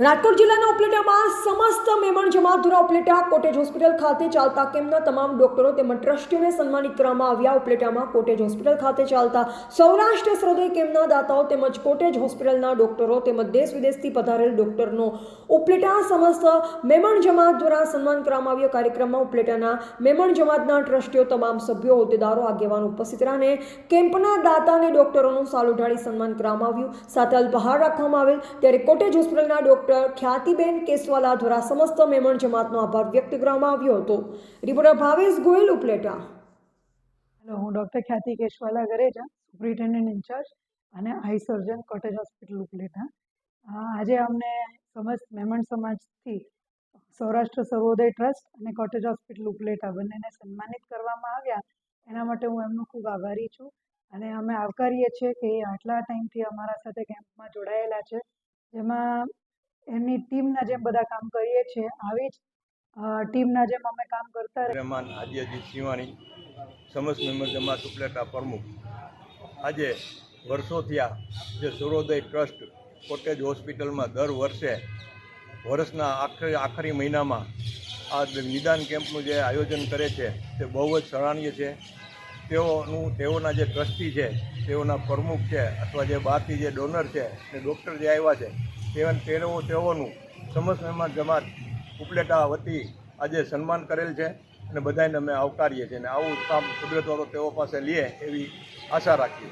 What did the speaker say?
રાજકોટ જિલ્લાના ઉપલેટામાં સમસ્ત મેમણ જમાત ઉપલેટા કોટેજ હોસ્પિટલ ખાતે ચાલતા કેમ્પના તમામ ડોક્ટરો તેમજ ટ્રસ્ટીઓને સન્માનિત કરવામાં આવ્યા. ઉપલેટામાં કોટેજ હોસ્પિટલ ખાતે ચાલતા સૌરાષ્ટ્ર સર્વોદય કેમ્પના દાતાઓ તેમજ કોટેજ હોસ્પિટલના ડોક્ટરો તેમજ દેશ વિદેશથી પધારેલ ડોક્ટરનો ઉપલેટા સમસ્ત મેમણ જમાત દ્વારા સન્માન કરવામાં આવ્યો. કાર્યક્રમમાં ઉપલેટાના મેમણ જમાતના ટ્રસ્ટીઓ, તમામ સભ્યો, હોદ્દેદારો, આગેવાન ઉપસ્થિત રહ્યા અને કેમ્પના દાતા અને ડોક્ટરોનું સાલ ઉઢાડી સન્માન કરવામાં આવ્યું. સાથે અલ્પહાર રાખવામાં આવેલ ત્યારે કોટેજ હોસ્પિટલના ડોક્ટર ખ્યાતિબેન કેસવાલા દ્વારા સમસ્ત મેમણ જમાતનો આભાર વ્યક્ત કરવામાં આવ્યો હતો. રિપોર્ટર ભાવેશ ગોયલ ઉપલેટા. હેલો, હું doctor Khyati Keshwala Gareja, superintendent incharge અને eye surgeon cottage hospital Upleta. આજે અમને સમસ્ત મેમણ સમાજથી સૌરાષ્ટ્ર સર્વોદય ટ્રસ્ટ અને કોટેજ હોસ્પિટલ ઉપલેટા બંનેને સન્માનિત કરવામાં આવ્યા. એના માટે હું એમનો ખૂબ આભારી છું અને અમે આવકારીએ છીએ કે એ આટલા ટાઈમથી અમારા સાથે કેમ્પમાં જોડાયેલા છે. જેમાં એમની ટીમના જેમ બધા કામ કરીએ છીએ. આવી જ ટીમના જેમ અમે કામ કરતા રહેમાન હાજીજી સિવાણી સમસ્ત મેમ્બર જમાત ઉપલેટા પ્રમુખ. આજે વર્ષો થયા જે સૂર્યોદય ટ્રસ્ટ કોટેજ હોસ્પિટલમાં દર વર્ષે વર્ષના આખરી આખરી મહિનામાં આ નિદાન કેમ્પનું જે આયોજન કરે છે, તે બહુ જ સરાહનીય છે. તેઓનું, તેઓના જે ટ્રસ્ટી છે, તેઓના પ્રમુખ છે, અથવા જે બહારથી જે ડોનર છે ને ડૉક્ટર જે આવ્યા છે તેઓ તેરવો તેઓનું સમસ્ત મહેમાન જમાત ઉપલેટા વતી આજે સન્માન કરેલ છે અને બધાને અમે આવકારીએ છીએ અને આવું કામ કુદરતવાળો તેઓ પાસે લે એવી આશા રાખીએ